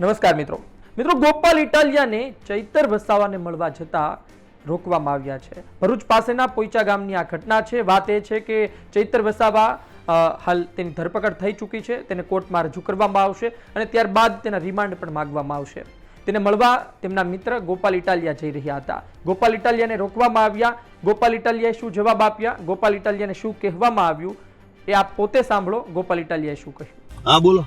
નમસ્કાર મિત્રો. મિત્રો, ગોપાલ ઇટાલિયાને ચૈતર વસાવાને મળવા જતા રોકવામાં આવ્યા છે. ભરૂચ પાસેના પોઈચા ગામની આ ઘટના છે. વાત એ છે કે ચૈતર વસાવા હાલ તેની ધરપકડ થઈ ચૂકી છે. તેને કોર્ટમાં રજૂ કરવામાં આવશે અને ત્યારબાદ તેના રિમાન્ડ પણ માંગવામાં આવશે. તેને મળવા તેમના મિત્ર ગોપાલ ઇટાલિયા જઈ રહ્યા હતા. ગોપાલ ઇટાલિયાને રોકવામાં આવ્યા. ગોપાલ ઇટાલિયાએ શું જવાબ આપ્યા? ગોપાલ ઇટાલિયાને શું કહેવામાં આવ્યું? એ આપ પોતે સાંભળો. ગોપાલ ઇટાલિયાએ શું કહ્યું? હા, બોલો.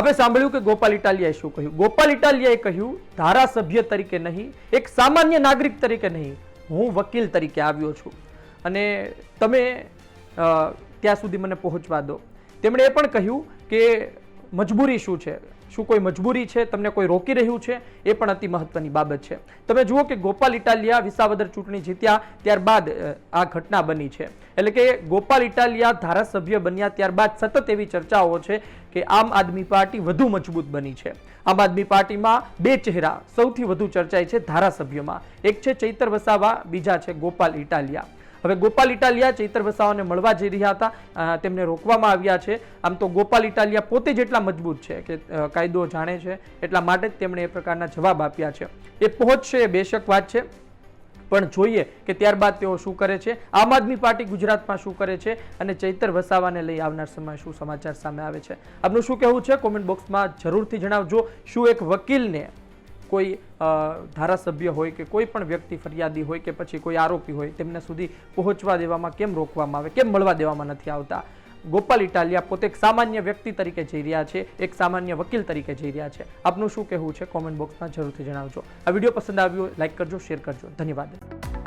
આપણે સાંભળ્યું કે ગોપાલ ઇટાલિયાએ શું કહ્યું? ગોપાલ ઇટાલિયાએ કહ્યું, ધારાસભ્ય તરીકે નહીં, એક સામાન્ય નાગરિક તરીકે નહીં, હું વકીલ તરીકે આવ્યો છું. અને તમે ત્યાં સુધી મને પહોંચવા દો. તેમણે એ પણ કહ્યું કે મજબૂરી શું છે? શું કોઈ મજબૂરી છે? તમને કોઈ રોકી રહ્યું છે? એ પણ અતિ મહત્વની બાબત છે. તમે જુઓ કે ગોપાલ ઇટાલિયા વિસાવદર ચૂંટણી જીત્યા ત્યારબાદ આ ઘટના બની છે. એટલે કે ગોપાલ ઇટાલિયા ધારાસભ્ય બન્યા ત્યારબાદ સતત એવી ચર્ચાઓ છે કે આમ આદમી પાર્ટી વધુ મજબૂત બની છે. આમ આદમી પાર્ટીમાં બે ચહેરા સૌથી વધુ ચર્ચાય છે ધારાસભ્યમાં. એક છે ચૈતર વસાવા, બીજા છે ગોપાલ ઇટાલિયા. હવે ગોપાલ ઇટાલિયા ચૈતર વસાવાને મળવા જઈ રહ્યા હતા. તેમને રોકવામાં આવ્યા છે. આમ તો ગોપાલ ઇટાલિયા પોતે જ એટલા મજબૂત છે કે કાયદો જાણે છે, એટલા માટે જ તેમણે એ પ્રકારના જવાબ આપ્યા છે. એ પહોંચશે એ બેશક વાત છે. પણ જોઈએ કે ત્યારબાદ તેઓ શું કરે છે. આમ આદમી પાર્ટી ગુજરાતમાં શું કરે છે અને ચૈતર વસાવાને લઈ આવનાર સમય શું સમાચાર સામે આવે છે. આપનું શું કહેવું છે? કોમેન્ટ બોક્સમાં જરૂરથી જણાવજો. શું એક વકીલને કોઈ ધારાસભ્ય હોય કે કોઈ પણ વ્યક્તિ ફરિયાદી હોય કે પછી કોઈ આરોપી હોય, તેમને સુધી પહોંચવા દેવામાં કેમ રોકવામાં આવે, કેમ મળવા દેવામાં નથી આવતા? ગોપાલ ઇટાલિયા પોતે એક સામાન્ય વ્યક્તિ તરીકે જઈ રહ્યા છે, એક સામાન્ય વકીલ તરીકે જઈ રહ્યા છે. આપનું શું કહેવું છે? કોમેન્ટ બોક્સમાં જરૂરથી જણાવજો. આ વીડિયો પસંદ આવ્યો લાઇક કરજો શેર કરજો. ધન્યવાદ.